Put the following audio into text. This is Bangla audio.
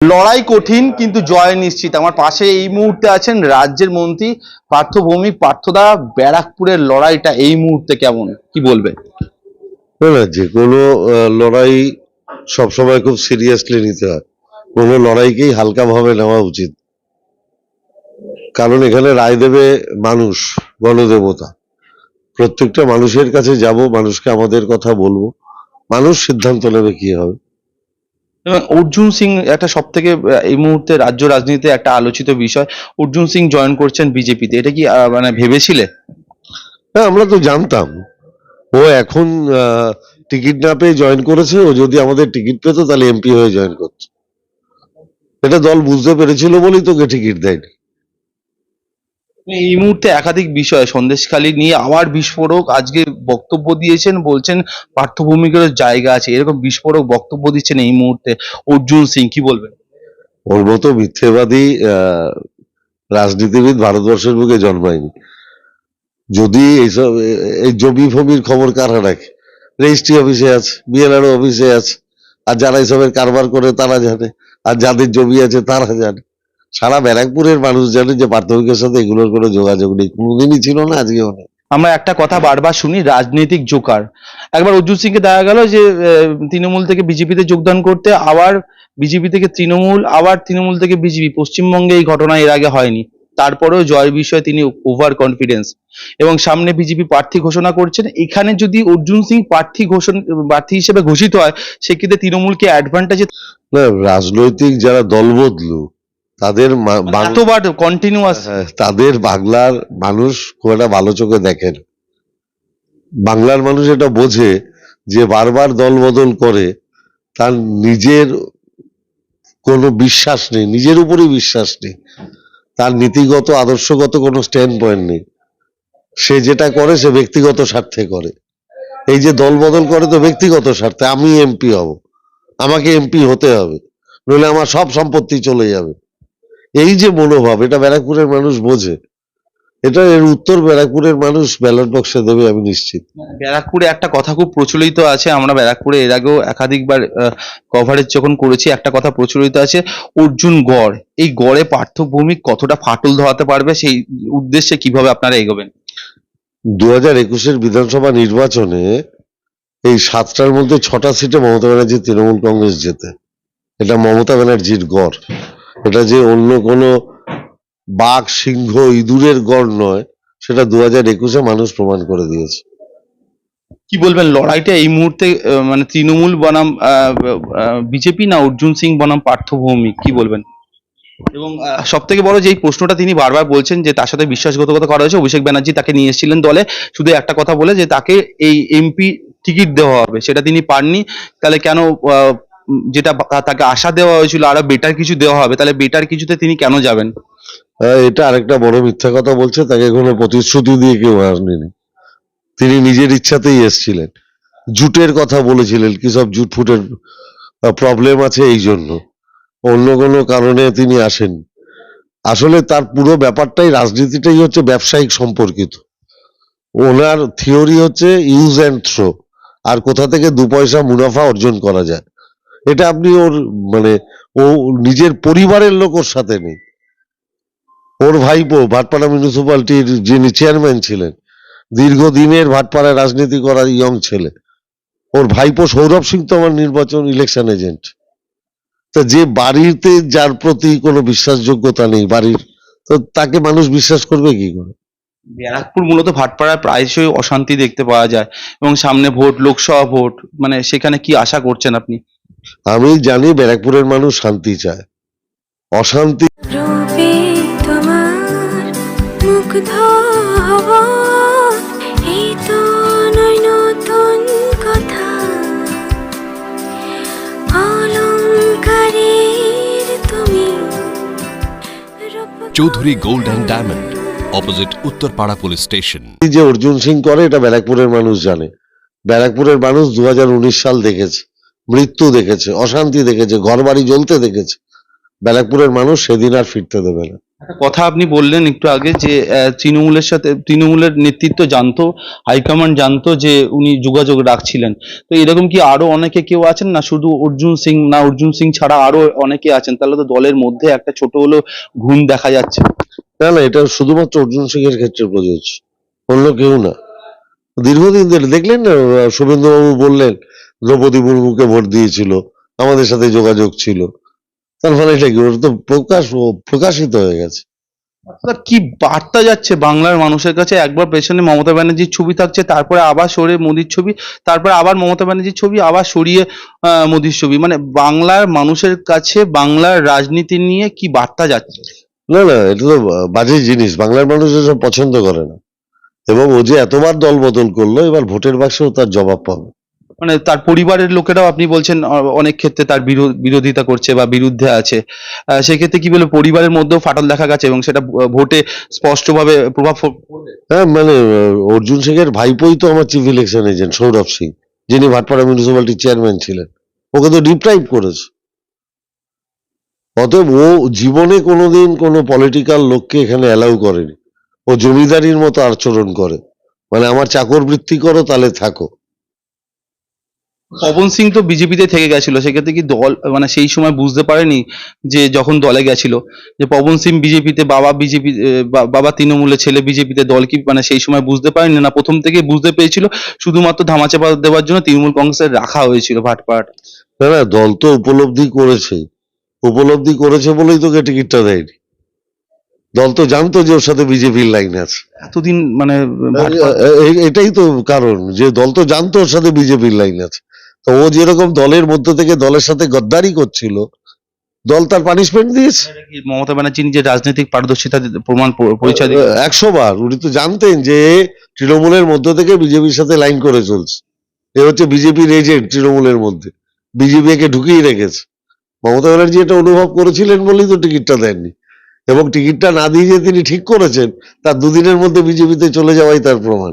লড়াই কঠিন, কিন্তু জয় নিশ্চিত। আমার পাশে এই মুহূর্তে আছেন রাজ্যের মন্ত্রী পার্থ ভৌমিক পার্থদা, ব্যারাকপুরের লড়াইটা এই মুহূর্তে কেমন? কি বলবে যে কোনো লড়াই সবসময় খুব সিরিয়াসলি নিতে হয়। কোনো লড়াইকেই হালকাভাবে নেওয়া উচিত। কারণ এখানে রায় দেবে মানুষ, গণদেবতা। প্রত্যেকটা মানুষের কাছে যাব, মানুষকে আমাদের কথা বলব। মানুষ সিদ্ধান্ত নেবে কি হবে। এবং অর্জুন সিং একটা সব থেকে এই মুহূর্তে রাজ্য রাজনীতিতে একটা আলোচিত বিষয়। অর্জুন সিং জয়েন করছেন বিজেপিতে। এটা কি মানে ভেবেছিলে? হ্যাঁ আমরা তো জানতাম। ও এখন টিকিট না পেয়ে জয়েন করেছে। ও যদি আমাদের টিকিট পেতো, তাহলে এমপি হয়ে জয়েন করতো। এটা দল বুঝতে পেরেছিল বলেই তোকে টিকিট দেয়নি। এই মুহূর্তে একাধিক বিষয় সন্দেশখালী নিয়ে আবার বিস্ফোরক আজকে বক্তব্য দিয়েছেন, বলছেন পার্থ ভৌমিকের জায়গা আছে। এরকম বিস্ফোরক বক্তব্য দিচ্ছেন এই মুহূর্তে অর্জুন সিং, কি বলবেন? ওর মতো মিথ্যেবাদী রাজনীতিবিদ ভারতবর্ষের বুকে জন্মায়নি। যদি এইসব, এই জমি ফমির খবর কারা রাখে রেজিস্ট্রি অফিসে আছে, বিএলআর অফিসে আছে, আর যারা এইসবের কারবার করে তারা জানে, আর যাদের জমি আছে তারা জানে। সারা ব্যারাকপুরের মানুষ জানে যে প্রাথমিকের সাথে এগুলোর কোনো যোগাযোগ নেই। কোনোদিনই ছিল না আজকেও নেই। আমরা একটা কথা বারবার শুনি রাজনৈতিক জোকার। একবার অর্জুন সিংকে দেখা গেল যে তৃণমূল থেকে বিজেপিতে যোগদান করতে আবার বিজেপি থেকে তৃণমূল আবার তৃণমূল থেকে বিজেপি। পশ্চিমবঙ্গে এই ঘটনা এর আগে হয়নি। তারপরেও জয়ের বিষয়ে তিনি ওভার কনফিডেন্স এবং সামনে বিজেপি প্রার্থী ঘোষণা করছেন। এখানে যদি অর্জুন সিং প্রার্থী ঘোষণা প্রার্থী হিসেবে ঘোষিত হয় সেক্ষেত্রে তৃণমূলকে অ্যাডভান্টেজে রাজনৈতিক যারা দলবদলু তাদের এতবার কন্টিনিউয়াস হ্যাঁ, তাদের বাংলার মানুষ খুব একটা ভালো চোখে দেখেন। বাংলার মানুষ এটা বোঝে যে বারবার দল বদল করে তার নিজের কোনো বিশ্বাস নেই নিজের উপরই বিশ্বাস নেই। তার নীতিগত আদর্শগত কোনো স্ট্যান্ড পয়েন্ট নেই। সে যেটা করে সে ব্যক্তিগত স্বার্থে করে। এই যে দল বদল করে তো ব্যক্তিগত স্বার্থে আমি এমপি হব। আমাকে এমপি হতে হবে। নইলে আমার সব সম্পত্তি চলে যাবে। এই যে মনোভাব এটা ব্যারাকপুরের মানুষ বোঝে। এটা এর উত্তর ব্যারাকপুরের মানুষ ব্যালট বক্সে দেবে আমি নিশ্চিত। ব্যারাকপুরে একটা কথা খুব প্রচলিত আছে আমরা ব্যারাকপুরে এর আগেও একাধিকবার কভারেজ যখন করেছি একটা কথা প্রচলিত আছে অর্জুন গড়। এই গড়ে পার্থভূমিক কতটা ফাটল ধরাতে পারবে সেই উদ্দেশ্যে কীভাবে আপনারা এগোবেন? দু হাজার একুশের বিধানসভা নির্বাচনে এই সাতটার মধ্যে ছটা সিটে মমতা ব্যানার্জি তৃণমূল কংগ্রেস জেতে। এটা মমতা ব্যানার্জির গড়। এটা যে অন্য কোনো বাঘ, সিংহ, ইঁদুরের গড় নয়, সেটা দু হাজার একুশে মানুষ প্রমাণ করে দিয়েছে। কি বলবেন, লড়াইটা এই মুহূর্তে মানে তৃণমূল বনাম বিজেপি না অর্জুন সিং বনাম পার্থভৌমিক? কি বলবেন? এবং সব থেকে বড় যে প্রশ্নটা তিনি বারবার বলছেন যে তার সাথে বিশ্বাসঘাতকতা করা হয়েছে, অভিষেক ব্যানার্জি তাকে নিয়ে এসেছিলেন দলে। শুধু একটা কথা বলে যে তাকে এই এমপি টিকিট দেওয়া হবে, সেটা তিনি পাননি। তাহলে কেন যেটা তাকে আশা দেওয়া হয়েছিল আরও বেটার কিছু দেওয়া হবে তাহলে বেটার কিছুতে তিনি কেন যাবেন? আহ, এটা আরেকটা বড় মিথ্যা কথা বলছে তাকে কোনো প্রতিশ্রুতি দিয়ে কেউ আনেনি তিনি নিজের ইচ্ছাতেই এসছিলেন। জুটের কথা বলেছিলেন কি সব জুট ফুটের প্রবলেম আছে এই জন্য। অন্য কোনো কারণে তিনি আসেন আসলে তার পুরো ব্যাপারটাই রাজনীতিটাই হচ্ছে ব্যবসায়িক সম্পর্কিত। ওনার থিওরি হচ্ছে ইউজ অ্যান্ড থ্রো আর কোথা থেকে দু পয়সা মুনাফা অর্জন করা যায়? এটা আপনি ওর মানে ও নিজের পরিবারের লোক ওর সাথে নেই। ওর ভাইপো ভাটপাড়া মিউনিসিপ্যালিটির যিনি চেয়ারম্যান ছিলেন, দীর্ঘদিনের ভাটপাড়ায় রাজনীতি করার ইয়ং ছেলে। ওর ভাইপো সৌরভ সিং তো আমার নির্বাচন ইলেকশন এজেন্ট তা যে বাড়িতে যার প্রতি কোনো বিশ্বাসযোগ্যতা নেই বাড়ির, তো তাকে মানুষ বিশ্বাস করবে কি করে? ব্যারাকপুর মূলত ভাটপাড়ায় প্রায়শই অশান্তি দেখতে পাওয়া যায় এবং সামনে ভোট, লোকসভা ভোট মানে সেখানে কি আশা করছেন আপনি? আমি জানি ব্যারাকপুরের মানুষ শান্তি চায়। অশান্তি রূপে তোমার মুগ্ধ হব। এই তো নয় নতুন কথা। অলংকারের তুমি রূপ- Chowdhury gold and diamond opposite Uttarpara police station যে অর্জুন সিং করে এটা ব্যারাকপুরের মানুষ জানে। ব্যারাকপুরের মানুষ দু হাজার উনিশ সাল দেখেছে। মৃত্যু দেখেছে অশান্তি দেখেছে ঘর বাড়ি জ্বলতে দেখেছে। ব্যারাকপুরের মানুষ সেদিন আর ফিরতে দেবে না। কথা আপনি বললেন একটু আগে যে তৃণমূলের সাথে তৃণমূলের নেতৃত্ব জানতো হাইকমান্ড জানতো যে উনি যোগাযোগ রাখছিলেন। তো এরকম কি আরও অনেকে কেউ আছেন না শুধু অর্জুন সিং না অর্জুন সিং ছাড়া আরও অনেকে আছেন? তাহলে তো দলের মধ্যে একটা ছোট হলেও ঘুম দেখা যাচ্ছে। না না এটা শুধুমাত্র অর্জুন সিং এর ক্ষেত্রে প্রযোজ্য। অন্য কেউ না। দীর্ঘদিন ধরে দেখলেন না শুভেন্দুবাবু বললেন দ্রৌপদী মুর্মুকে ভোট দিয়েছিল আমাদের সাথে যোগাযোগ ছিল। তার ফলে এটা কি ওটা তো প্রকাশ প্রকাশিত হয়ে গেছে। কি বার্তা যাচ্ছে বাংলার মানুষের কাছে? একবার পেছনে মমতা ব্যানার্জির ছবি থাকছে তারপরে আবার সরে মোদির ছবি তারপরে আবার মমতা ব্যানার্জির ছবি আবার সরিয়ে মোদির ছবি। মানে বাংলার মানুষের কাছে বাংলার রাজনীতি নিয়ে কি বার্তা যাচ্ছে? না না এটা তো বাজে জিনিস। বাংলার মানুষ এসব পছন্দ করে না। এবং ও যে এতবার দল বদল করল এবার ভোটের বাক্সেও তার জবাব পাবে। মানে তার পরিবারের লোকেরাও আপনি বলছেন অনেক ক্ষেত্রে তার বিরো- বিরোধিতা করছে বা বিরুদ্ধে আছে। সেক্ষেত্রে কি বলে পরিবারের মধ্যেও ফাটল দেখা গেছে এবং সেটা ভোটে স্পষ্টভাবে প্রভাব হ্যাঁ মানে অর্জুন সিং এর ভাইপোই তো আমার chief election agent, Sourav Singh, যিনি ভাটপাড়া মিউনিসিপ্যালিটির চেয়ারম্যান ছিলেন। ওকে তো ডিপ্রাইভ করেছে। অতএব ও জীবনে কোনোদিন কোনো পলিটিক্যাল লোককে এখানে অ্যালাউ করেনি। ও জমিদারির মতো আচরণ করে। মানে আমার চাকর বৃত্তি করো, তাহলে থাকো। পবন সিং তো বিজেপিতে থেকে গেছিল সেক্ষেত্রে কি দল মানে সেই সময় বুঝতে পারেনি যে যখন দলে গেছিল যে পবন সিং বিজেপিতে বাবা বিজেপি বাবা তৃণমূলের ছেলে বিজেপিতে দল কি মানে সেই সময় বুঝতে পারেনি না প্রথম থেকে বুঝতে পেরেছিল শুধুমাত্র ধামাচাপা দেওয়ার জন্য তৃণমূল কংগ্রেসের রাখা হয়েছিল ভাটপাট না না দল তো উপলব্ধি করেছে উপলব্ধি করেছে বলেই তোকে টিকিটটা দেয়নি। দল তো জানতো যে ওর সাথে বিজেপির লাইন আছে। এতদিন মানে এটাই তো কারণ যে দল তো জানতো ওর সাথে বিজেপির লাইন আছে। তো ও যেরকম দলের মধ্যে থেকে দলের সাথে গদ্দারি করছিল দল তার পানিশমেন্ট দিয়েছে। মমতা ব্যানার্জি নিজের রাজনৈতিক পারদর্শিতা প্রমাণ পরিচয় একশো বার উনি তো জানতেন যে তৃণমূলের মধ্য থেকে বিজেপির সাথে লাইন করে চলছে। এ হচ্ছে বিজেপির এজেন্ট তৃণমূলের মধ্যে। বিজেপি একে ঢুকিয়ে রেখেছে। মমতা ব্যানার্জি এটা অনুভব করেছিলেন বলেই তো টিকিটটা দেননি। এবং টিকিটটা না দিয়ে যে তিনি ঠিক করেছেন তার দুদিনের মধ্যে বিজেপিতে চলে যাওয়াই তার প্রমাণ।